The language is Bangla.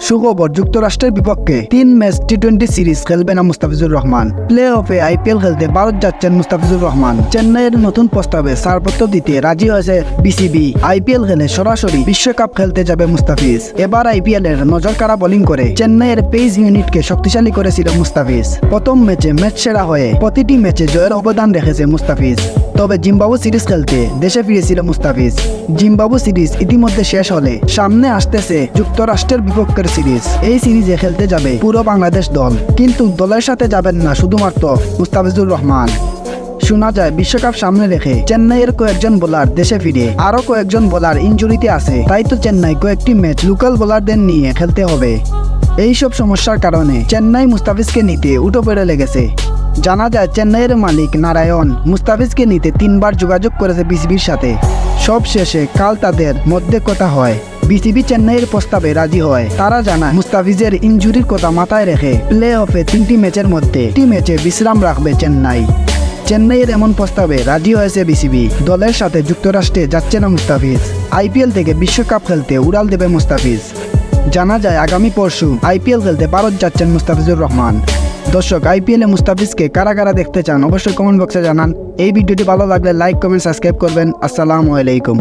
সুখবর, যুক্তরাষ্ট্রের বিপক্ষে তিন ম্যাচ টি টোয়েন্টি সিরিজ খেলবে না মুস্তাফিজুর রহমান। প্লে অফে আইপিএল খেলতে ভারত যাচ্ছেন মুস্তাফিজুর রহমান। চেন্নাইয়ের নতুন প্রস্তাবে ছাড়পত্র দিতে রাজি হয়েছে বিসিবি। আইপিএল খেলে সরাসরি বিশ্বকাপ খেলতে যাবে মুস্তাফিজ। এবার আইপিএল এর নজর কাড়া বোলিং করে চেন্নাইয়ের পেস ইউনিটকে শক্তিশালী করেছিল মুস্তাফিজ। প্রথম ম্যাচে ম্যাচ সেরা হয়ে প্রতিটি ম্যাচে জয়ের অবদান রেখেছে মুস্তাফিজ। তবে জিম্বাবু সিরিজ খেলতে দেশে ফিরেছিল মুস্তাফিজ। জিম্বাবু সিরিজ ইতিমধ্যে শেষ হলে সামনে আসতেছে যুক্তরাষ্ট্রের বিপক্ষের সিরিজ। এই সিরিজে খেলতে যাবে পুরো বাংলাদেশ দল, কিন্তু দলের সাথে যাবেন না শুধুমাত্র মুস্তাফিজুর রহমান। শোনা যায়, বিশ্বকাপ সামনে রেখে চেন্নাইয়ের কয়েকজন বোলার দেশে ফিরে। আরও কয়েকজন বোলার ইঞ্জুরিতে আছে, তাই তো চেন্নাই কয়েকটি ম্যাচ লোকাল বোলারদের নিয়ে খেলতে হবে। এইসব সমস্যার কারণে চেন্নাই মুস্তাফিজকে নিতে উঠো পেড়ে লেগেছে। জানা যায়, চেন্নাইয়ের মালিক নারায়ণ মুস্তাফিজকে নিতে তিনবার যোগাযোগ করেছে বিসিবির সাথে। সব শেষে কাল তাদের মধ্যে কথা হয়। বিসিবি চেন্নাইয়ের প্রস্তাবে রাজি হয়। তারা জানায়, মুস্তাফিজের ইনজুরির কথা মাথায় রেখে প্লে অফে তিনটি ম্যাচের মধ্যে একটি ম্যাচে বিশ্রাম রাখবে চেন্নাই। চেন্নাইয়ের এমন প্রস্তাবে রাজি হয়েছে বিসিবি। দলের সাথে যুক্তরাষ্ট্রে যাচ্ছে না মুস্তাফিজ। আইপিএল থেকে বিশ্বকাপ খেলতে উড়াল দেবে মুস্তাফিজ। জানা যায় আগামী পরশু আইপিএল খেলতে ভারত যাচ্ছেন মুস্তাফিজুর রহমান। দর্শক, আইপিএলে মুস্তাফিজকে কারা কারা দেখতে চান অবশ্যই কমেন্ট বক্সে জানান। এই ভিডিওটি ভালো লাগলে লাইক, কমেন্ট, সাবস্ক্রাইব করবেন। আসসালামু আলাইকুম।